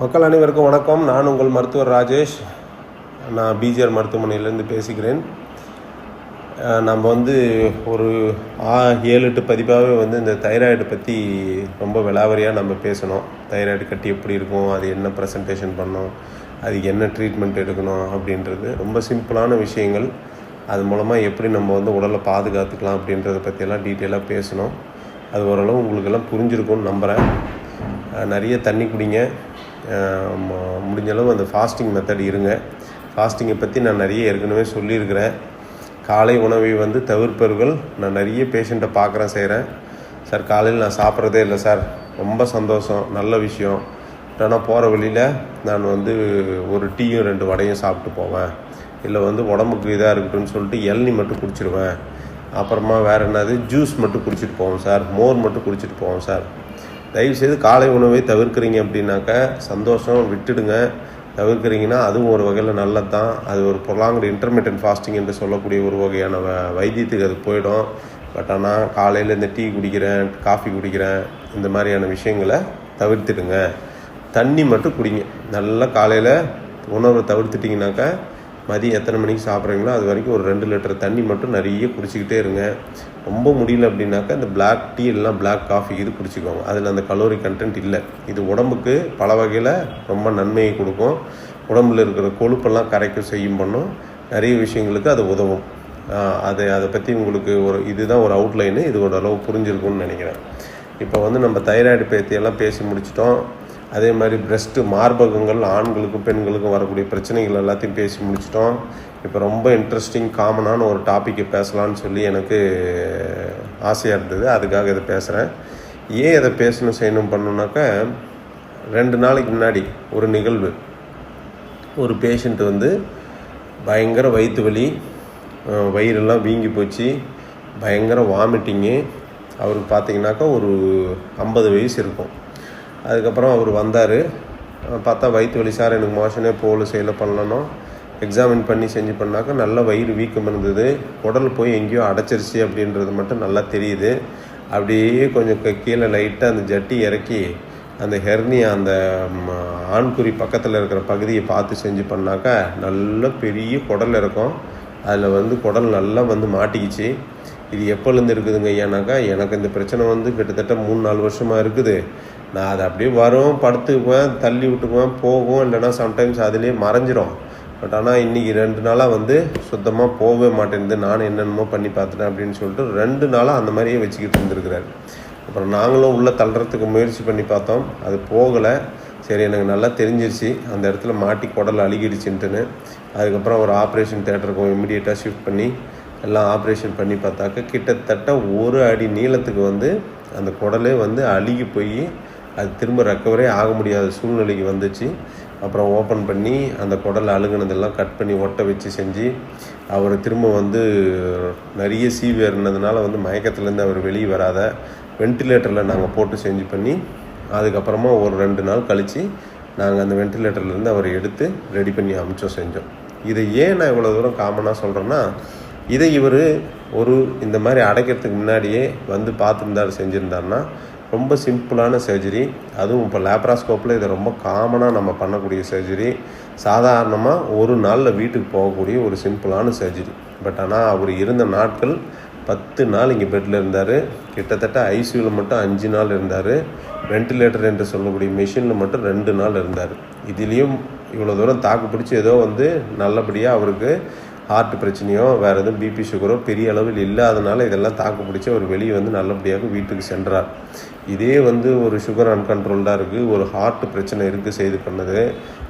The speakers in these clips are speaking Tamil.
மக்கள் அனைவருக்கும் வணக்கம். நான் உங்கள் மருத்துவர் ராஜேஷ். நான் பிஜிஆர் மருத்துவமனையிலேருந்து பேசுகிறேன். நம்ம வந்து ஒரு ஆ ஏழு எட்டு பதிப்பாகவே வந்து இந்த தைராய்டு பற்றி ரொம்ப விலாவரியாக நம்ம பேசணும். தைராய்டு கட்டி எப்படி இருக்கும் அது என்ன ப்ரெசன்டேஷன் பண்ணும் அதுக்கு என்ன ட்ரீட்மெண்ட் எடுக்கணும் அப்படின்றது ரொம்ப சிம்பிளான விஷயங்கள். அது மூலமாக எப்படி நம்ம வந்து உடலை பாதுகாத்துக்கலாம் அப்படின்றத பற்றியெல்லாம் டீட்டெயிலாக பேசணும். அது ஓரளவு உங்களுக்கெல்லாம் புரிஞ்சிருக்கும்னு நம்புகிறேன் நிறைய தண்ணி குடிங்க. முடிஞ்சளவு முடிஞ்ச அளவு அந்த ஃபாஸ்டிங் மெத்தட் இருங்க. ஃபாஸ்டிங்கை பற்றி நான் நிறைய ஏற்கனவே சொல்லியிருக்கிறேன். காலை உணவை வந்து தவிர்ப்பவர்கள் நான் நிறைய பேஷண்ட்டை பார்க்குறேன் செய்கிறேன் சார் காலையில் நான் சாப்பிட்றதே இல்லை சார். ரொம்ப சந்தோஷம் நல்ல விஷயம். ஆனால் போகிற வழியில் நான் வந்து ஒரு டீயும் ரெண்டு வடையும் சாப்பிட்டு போவேன். இல்லை வந்து உடம்புக்கு இதாக இருக்கட்டும்னு சொல்லிட்டு இளநி மட்டும் குடிச்சிடுவேன் அப்புறமா வேறு என்னது? ஜூஸ் மட்டும் குடிச்சிட்டு போவோம் சார். மோர் மட்டும் குடிச்சிட்டு போவோம் சார். தயவுசெய்து காலை உணவை தவிர்க்கிறீங்க அப்படின்னாக்கா சந்தோஷம் விட்டுடுங்க. தவிர்க்கிறீங்கன்னா அதுவும் ஒரு வகையில் நல்லது தான் அது ஒரு ப்ரொலாங்டு இன்டர்மீடியன்ட் ஃபாஸ்டிங் என்று சொல்லக்கூடிய ஒரு வகையான வ வைத்தியத்துக்கு அது போயிடும். பட் ஆனால் காலையில் இந்த டீ குடிக்கிறேன் காஃபி குடிக்கிறேன் இந்த மாதிரியான விஷயங்களை தவிர்த்துடுங்க. தண்ணி மட்டும் குடிங்க. நல்லா காலையில் உணவை தவிர்த்துட்டிங்கனாக்கா மதியம் எத்தனை மணிக்கு சாப்பிட்றீங்களோ அது வரைக்கும் ஒரு ரெண்டு லிட்டர் தண்ணி மட்டும் நிறைய குடிச்சிக்கிட்டே இருங்க. ரொம்ப முடியல அப்படின்னாக்கா இந்த பிளாக் டீ இல்லைனா பிளாக் காஃபி இது குடிச்சிக்கோங்க. அதில் அந்த கலோரி கண்டென்ட் இல்லை. இது உடம்புக்கு பல வகையில் ரொம்ப நன்மையை கொடுக்கும். உடம்புல இருக்கிற கொழுப்பெல்லாம் கரைக்க செய்யும் பண்ணும் நிறைய விஷயங்களுக்கு அது உதவும். அது அதை அதை பற்றி உங்களுக்கு ஒரு இதுதான் ஒரு அவுட்லைனு இது ஒரு அளவு புரிஞ்சிருக்கும்னு நினைக்கிறேன். இப்போ வந்து நம்ம தைராய்டு பற்றியெல்லாம் பேசி முடிச்சிட்டோம். அதே மாதிரி பிரஸ்ட்டு மார்பகங்கள் ஆண்களுக்கும் பெண்களுக்கும் வரக்கூடிய பிரச்சனைகள் எல்லாத்தையும் பேசி முடிச்சிட்டோம். இப்போ ரொம்ப இன்ட்ரெஸ்டிங் காமனான ஒரு டாப்பிக்கை பேசலான்னு சொல்லி எனக்கு ஆசையாக இருந்தது. அதுக்காக இதை பேசுகிறேன் ஏன் இதை பேசணும் செய்யணும் பண்ணணுனாக்கா ரெண்டு நாளைக்கு முன்னாடி ஒரு நிகழ்வு. ஒரு பேஷண்ட் வந்து பயங்கர வயிற்று வலி வயிறெல்லாம் வீங்கி போச்சு பயங்கர வாமிட்டிங்கு அவருக்கு பார்த்தீங்கன்னாக்கா ஒரு ஐம்பது வயசு இருக்கும். அதுக்கப்புறம் அவர் வந்தார். பார்த்தா வயிற்று வலி சார் எனக்கு மோஷனே போகல செய்யல பண்ணணும் எக்ஸாமின் பண்ணி செஞ்சு பண்ணாக்கா நல்ல வயிறு வீக்கம் இருந்தது. குடல் போய் எங்கேயோ அடைச்சிருச்சு அப்படின்றது மட்டும் நல்லா தெரியுது. அப்படியே கொஞ்சம் கீழே லைட்டாக அந்த ஜட்டி இறக்கி அந்த ஹெர்னியா அந்த ஆண்குறி பக்கத்தில் இருக்கிற பகுதியை பார்த்து செஞ்சு பண்ணாக்கா நல்ல பெரிய குடல் இருக்கும் அதில் வந்து குடல் நல்லா வந்து மாட்டிக்கிச்சு. இது எப்போலேருந்து இருக்குதுங்க ஐயானாக்கா எனக்கு இந்த பிரச்சனை வந்து கிட்டத்தட்ட மூணு நாலு வருஷமாக இருக்குது. நான் அதை அப்படியே வரும் படுத்துக்குவேன் தள்ளி விட்டுக்குவேன் போகும் இல்லைன்னா சம்டைம்ஸ் அதுலேயே மறைஞ்சிரும். பட் ஆனால் இன்றைக்கி ரெண்டு நாளாக வந்து சுத்தமாக போகவே மாட்டேங்குது. நானும் என்னென்னமோ பண்ணி பார்த்துட்டேன் அப்படின்னு சொல்லிட்டு ரெண்டு நாளாக அந்த மாதிரியே வச்சுக்கிட்டு இருந்திருக்கிறாரு. அப்புறம் நாங்களும் உள்ளே தள்ளுறதுக்கு முயற்சி பண்ணி பார்த்தோம். அது போகலை. சரி எனக்கு நல்லா தெரிஞ்சிருச்சு. அந்த இடத்துல மாட்டி குடல் அழுகிடுச்சுன்ட்டுன்னு. அதுக்கப்புறம் ஒரு ஆப்ரேஷன் தேட்டருக்கு இமீடியட்டாக ஷிஃப்ட் பண்ணி எல்லாம் ஆப்ரேஷன் பண்ணி பார்த்தாக்க கிட்டத்தட்ட ஒரு அடி நீளத்துக்கு வந்து அந்த குடலே வந்து அழுகி போய் அது திரும்ப ரெக்கவரே ஆக முடியாத சூழ்நிலைக்கு வந்துச்சு. அப்புறம் ஓப்பன் பண்ணி அந்த குடல் அழுகுனதெல்லாம் கட் பண்ணி ஒட்ட வச்சு செஞ்சு அவர் திரும்ப வந்து நிறைய சீவு ஏறினதுனால வந்து மயக்கத்துலேருந்து அவர் வெளியே வராத வென்டிலேட்டரில் நாங்கள் போட்டு செஞ்சு பண்ணி அதுக்கப்புறமா ஒரு ரெண்டு நாள் கழித்து நாங்கள் அந்த வென்டிலேட்டர்லேருந்து அவரை எடுத்து ரெடி பண்ணி அமிச்சோம் செஞ்சோம். இதை ஏன் நான் இவ்வளோ தூரம் காமனாக சொல்கிறேன்னா இதை இவர் ஒரு இந்த மாதிரி அடைக்கிறதுக்கு முன்னாடியே வந்து பார்த்துருந்தார் செஞ்சுருந்தாருன்னா ரொம்ப சிம்பிளான சர்ஜரி. அதுவும் இப்போ லேப்ராஸ்கோப்பில் இதை ரொம்ப காமனாக நம்ம பண்ணக்கூடிய சர்ஜரி. சாதாரணமாக ஒரு நாளில் வீட்டுக்கு போகக்கூடிய ஒரு சிம்பிளான சர்ஜரி. பட் ஆனால் அவர் இருந்த நாட்கள் பத்து நாள் இங்கே பெட்டில் இருந்தார். கிட்டத்தட்ட ஐசியூவில் மட்டும் அஞ்சு நாள் இருந்தார். வென்டிலேட்டர் என்று சொல்லக்கூடிய மிஷினில் மட்டும் ரெண்டு நாள் இருந்தார். இதுலேயும் இவ்வளோ தூரம் தாக்கு பிடிச்சி ஏதோ வந்து நல்லபடியாக அவருக்கு ஹார்ட் பிரச்சனையோ வேறு எதுவும் பிபி சுகரோ பெரிய அளவில் இல்லாதனால இதெல்லாம் தாக்கு பிடிச்சி அவர் வெளியே வந்து நல்லபடியாக வீட்டுக்கு சென்றார். இதே வந்து ஒரு சுகர் அன்கண்ட்ரோல்டாக இருக்குது ஒரு ஹார்ட் பிரச்சனை இருக்குது செய்து பண்ணது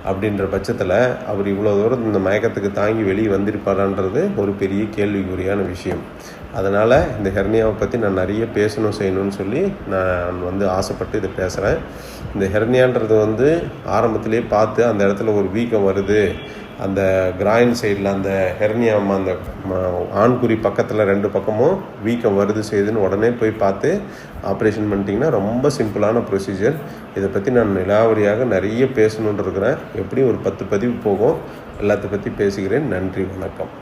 அப்படின்ற பட்சத்தில் அவர் இவ்வளோ தூரம் இந்த மயக்கத்துக்கு தாங்கி வெளியே வந்திருப்பாரான்றது ஒரு பெரிய கேள்விக்குறியான விஷயம். அதனால் இந்த ஹெர்னியாவை பற்றி நான் நிறைய பேசணும் செய்யணும்னு சொல்லி நான் வந்து ஆசைப்பட்டு இதை பேசுகிறேன் இந்த ஹெர்னியான்றது வந்து ஆரம்பத்திலே பார்த்து அந்த இடத்துல ஒரு வீக்கம் வருது அந்த கிராயின் சைடில் அந்த ஹெர்னியாம் அந்த ஆண்குறி பக்கத்தில் ரெண்டு பக்கமும் வீக்கம் வருது செய்யுதுன்னு உடனே போய் பார்த்து ஆப்ரேஷன் பண்ணிட்டீங்கன்னா ரொம்ப சிம்பிளான ப்ரொசீஜர் இதை பற்றி நான் நிலாவரியாக நிறைய பேசணுன்னு இருக்கிறேன். எப்படியும் ஒரு பத்து பதிவு போகும். எல்லாத்த பற்றி பேசுகிறேன் நன்றி வணக்கம்.